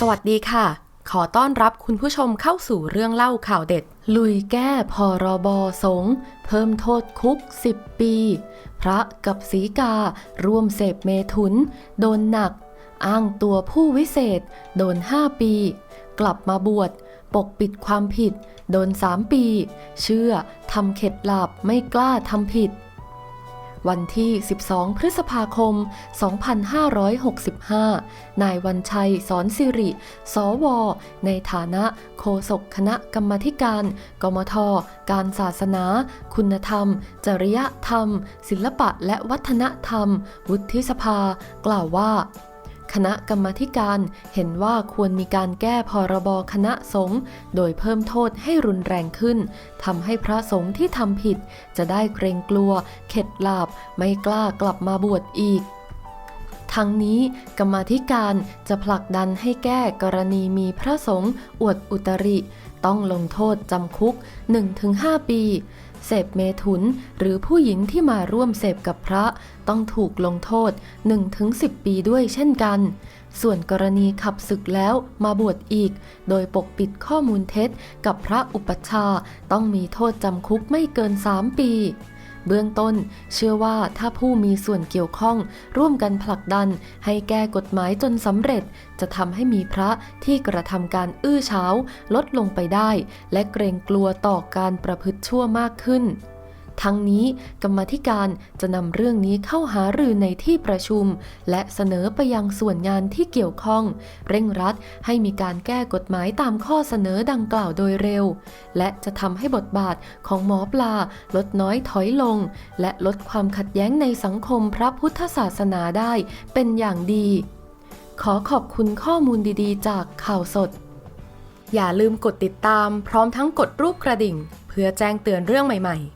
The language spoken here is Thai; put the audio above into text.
สวัสดีค่ะ ขอต้อนรับคุณผู้ชมเข้าสู่เรื่องเล่าข่าวเด็ด ลุยแก้พรบสงฆ์เพิ่มโทษคุก 10 ปี พระกับสีการ่วมเสพเมถุน โดนหนัก อ้างตัวผู้วิเศษ โดน 5 ปี กลับมาบวชปกปิดความผิด โดน 3 ปี เชื่อทำเข็ดหลาบไม่กล้าทำผิด วันที่ 12 พฤษภาคม 2565 นายวันชัยสอนสิริ สว ในฐานะโฆษกคณะกรรมาธิการ กมท การศาสนา คุณธรรม จริยธรรม ศิลปะและวัฒนธรรม วุฒิสภา กล่าวว่า คณะกรรมธิการเห็นว่าควรมีการแก้พรบคณะสงฆ์โดยเพิ่มโทษให้รุนแรงขึ้นทำให้พระสงฆ์ที่ทำผิด จะได้เกรงกลัว เข็ดหลาบ ไม่กล้ากลับมาบวชอีกทั้งนี้กรรมธิการจะผลักดันให้แก้กรณีมีพระสงฆ์อวดอุตริ ต้องลงโทษจำคุก 1-5 ปี เสพเมถุนหรือผู้หญิงที่มาร่วมเสพกับพระต้องถูกลงโทษ 1-10 ปีด้วยเช่นกัน ส่วนกรณีขับศึกแล้วมาบวชอีก โดยปกปิดข้อมูลเท็จกับพระอุปัชฌาย์ต้องมีโทษจำคุกไม่เกิน 3 ปี เบื้องต้น เชื่อว่าถ้าผู้มีส่วนเกี่ยวข้อง ร่วมกันผลักดัน ให้แก้กฎหมายจนสำเร็จ จะทำให้มีพระที่กระทำการอื้อเช้าลดลงไปได้ และเกรงกลัวต่อการประพฤติชั่วมากขึ้น ทั้งนี้กรรมธิการจะนำเรื่องนี้เข้าหารือในที่ประชุม และเสนอไปยังส่วนงานที่เกี่ยวข้อง เร่งรัดให้มีการแก้กฎหมายตามข้อเสนอดังกล่าวโดยเร็ว และจะทำให้บทบาทของหมอปลาลดน้อยถอยลง และลดความขัดแย้งในสังคมพระพุทธศาสนาได้เป็นอย่างดี ขอขอบคุณข้อมูลดีๆ จากข่าวสด อย่าลืมกดติดตามพร้อมทั้งกดรูปกระดิ่ง เพื่อแจ้งเตือนเรื่องใหม่ ๆ